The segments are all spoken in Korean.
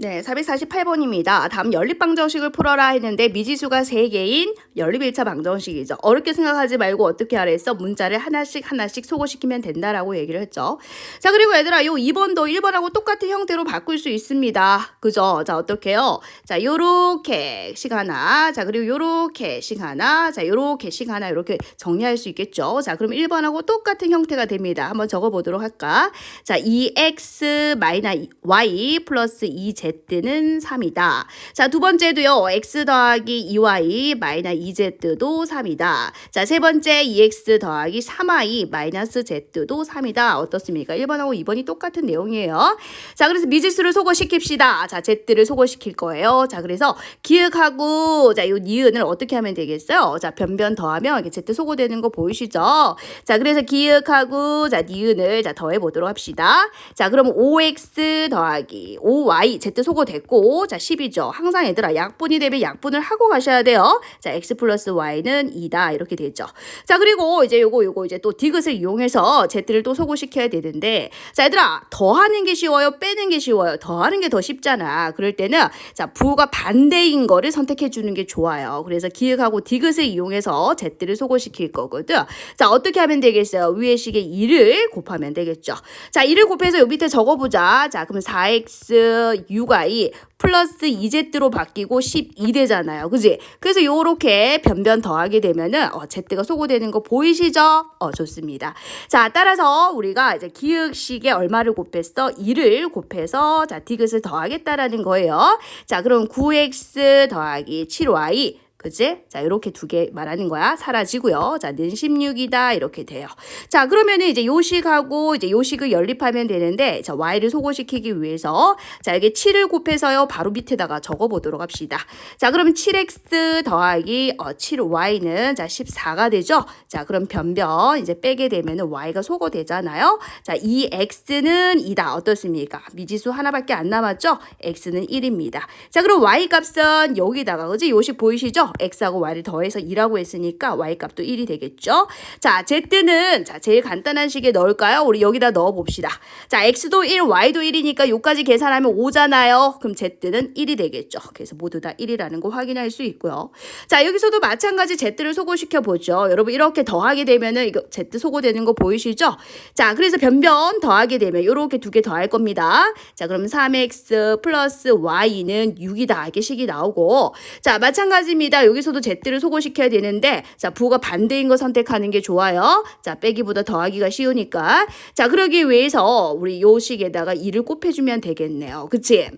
네, 448번입니다. 다음 연립방정식을 풀어라 했는데 미지수가 3개인 연립 1차 방정식이죠. 어렵게 생각하지 말고 어떻게 하랬어? 문자를 하나씩 하나씩 소거시키면 된다라고 얘기를 했죠. 자, 그리고 얘들아, 요 2번도 1번하고 똑같은 형태로 바꿀 수 있습니다. 그죠? 자, 어떻게요? 자, 요렇게 식 하나, 자, 그리고 요렇게 식 하나, 자, 요렇게 식 하나, 요렇게 정리할 수 있겠죠? 자, 그럼 1번하고 똑같은 형태가 됩니다. 한번 적어보도록 할까? 자, 2x 마이너 y 플러스 2z z는 3이다. 자, 두 번째도요. x 더하기 2y 마이너 2z도 3이다. 자, 세 번째 2x 더하기 3y 마이너스 z도 3이다. 어떻습니까? 1번하고 2번이 똑같은 내용이에요. 자, 그래서 미지수를 소거시킵시다. 자, z를 소거시킬 거예요. 자, 그래서 기억하고 자, 요 니은을 어떻게 하면 되겠어요? 자, 변변 더하면 이렇게 z 소거되는 거 보이시죠? 자, 그래서 기억하고 자, 니은을 자, 더해 보도록 합시다. 자, 그럼 5x 더하기 5y z 소거됐고 자 10이죠. 항상 얘들아 약분이 되면 약분을 하고 가셔야 돼요. 자 x 플러스 y는 2다 이렇게 되죠. 자 그리고 이제 요거 요거 이제 또 디귿을 이용해서 z를 또 소거시켜야 되는데 자 얘들아 더하는 게 쉬워요 빼는 게 쉬워요 더하는 게 더 쉽잖아. 그럴 때는 자 부호가 반대인 거를 선택해 주는 게 좋아요. 그래서 기획하고 디귿을 이용해서 z를 소거시킬 거거든. 자 어떻게 하면 되겠어요? 위에 식에 2를 곱하면 되겠죠. 자 2를 곱해서 요 밑에 적어보자. 자 그럼 4x 6y 플러스 2z로 바뀌고 12 되잖아요. 그지? 그래서 요렇게 변변 더하게 되면은 어, z가 소거되는 거 보이시죠? 어, 좋습니다. 자, 따라서 우리가 이제 기역식에 얼마를 곱했어? 2를 곱해서 자, 디귿을 더하겠다라는 거예요. 자, 그럼 9x 더하기 7y 그지? 자, 이렇게 두 개 말하는 거야. 사라지고요. 자, 는 16이다. 이렇게 돼요. 자, 그러면은 이제 요식하고 이제 요식을 연립하면 되는데, 자, y를 소거시키기 위해서, 자, 여기 7을 곱해서요. 바로 밑에다가 적어 보도록 합시다. 자, 그럼 7x 더하기 어, 7y는 자, 14가 되죠? 자, 그럼 변변 이제 빼게 되면은 y가 소거되잖아요. 자, 이 x는 2다. 어떻습니까? 미지수 하나밖에 안 남았죠? x는 1입니다. 자, 그럼 y 값은 여기다가, 그지? 요식 보이시죠? X하고 y를 더해서 2라고 했으니까 y 값도 1이 되겠죠. 자, z는 자, 제일 간단한 식에 넣을까요? 우리 여기다 넣어 봅시다. 자, x도 1, y도 1이니까 요까지 계산하면 5잖아요. 그럼 z는 1이 되겠죠. 그래서 모두 다 1이라는 거 확인할 수 있고요. 자, 여기서도 마찬가지 z를 소거시켜 보죠. 여러분 이렇게 더하게 되면은 이거 z 소거되는 거 보이시죠? 자, 그래서 변변 더하게 되면 이렇게 두 개 더할 겁니다. 자, 그럼 3x 플러스 y는 6이다. 이렇게 식이 나오고 자, 마찬가지입니다. 여기서도 z를 소거시켜야 되는데 자, 부호가 반대인 거 선택하는 게 좋아요. 자, 빼기보다 더하기가 쉬우니까. 자, 그러기 위해서 우리 요 식에다가 2를 곱해주면 되겠네요. 그치?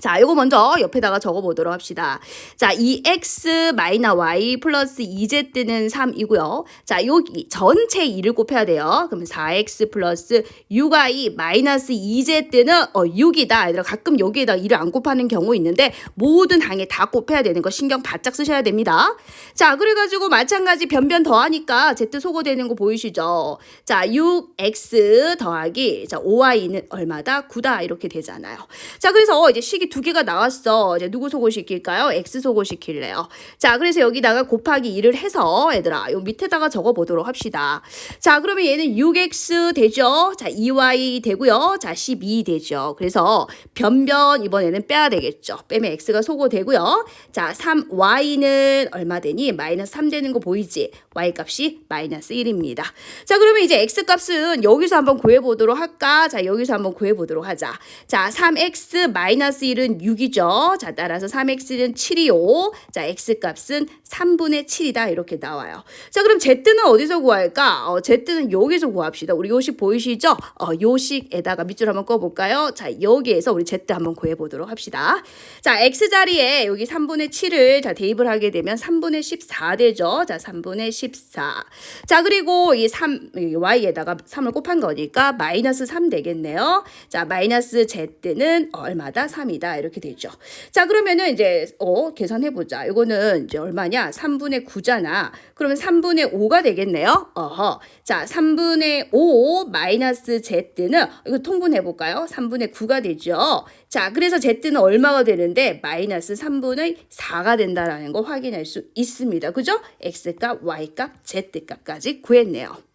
자, 이거 먼저 옆에다가 적어보도록 합시다. 자, 이 x 마이너 y 플러스 2z는 3이고요. 자, 여기 전체 2를 곱해야 돼요. 그럼 4x 플러스 6y 마이너스 2z는 어, 6이다. 얘들아, 가끔 여기에다 2를 안 곱하는 경우 있는데 모든 항에 다 곱해야 되는 거 신경 바짝 쓰셔야 됩니다. 자, 그래가지고 마찬가지 변변 더하니까 z 소거되는 거 보이시죠? 자, 6x 더하기 자, 5y는 얼마다? 9다. 이렇게 되잖아요. 자, 그래서 이제 식이 두 개가 나왔어. 이제 누구 소거시킬까요? X 소거시킬래요. 자, 그래서 여기다가 곱하기 2를 해서 얘들아, 요 밑에다가 적어 보도록 합시다. 자, 그러면 얘는 6X 되죠? 자, 2Y 되고요. 자, 12 되죠. 그래서 변변 이번에는 빼야 되겠죠. 빼면 X가 소거되고요. 자, 3Y는 얼마 되니? 마이너스 3 되는 거 보이지? Y 값이 마이너스 1입니다. 자, 그러면 이제 X 값은 여기서 한번 구해 보도록 할까? 자, 여기서 한번 구해 보도록 하자. 자, 3X 마이너스 1은 6이죠. 자, 따라서 3x는 7이요. 자, x값은 3분의 7이다. 이렇게 나와요. 자, 그럼 z는 어디서 구할까? 어, z는 여기서 구합시다. 우리 요식 보이시죠? 어, 요식에다가 밑줄 한번 꺼볼까요? 자, 여기에서 우리 z 한번 구해보도록 합시다. 자, x 자리에 여기 3분의 7을 자, 대입을 하게 되면 3분의 14 되죠. 자, 3분의 14. 자, 그리고 이 3, 이 y에다가 3을 곱한 거니까 마이너스 3 되겠네요. 자, 마이너스 z는 얼마다? 3이 다. 이렇게 되죠. 자, 그러면은 이제 어, 계산해 보자. 이거는 이제 얼마냐? 3분의 9잖아. 그러면 3분의 5가 되겠네요. 어허. 자, 3분의 5 마이너스 z는 이거 통분해 볼까요? 3분의 9가 되죠. 자, 그래서 z는 얼마가 되는데 마이너스 3분의 4가 된다라는 거 확인할 수 있습니다. 그죠? x값, y값, z값까지 구했네요.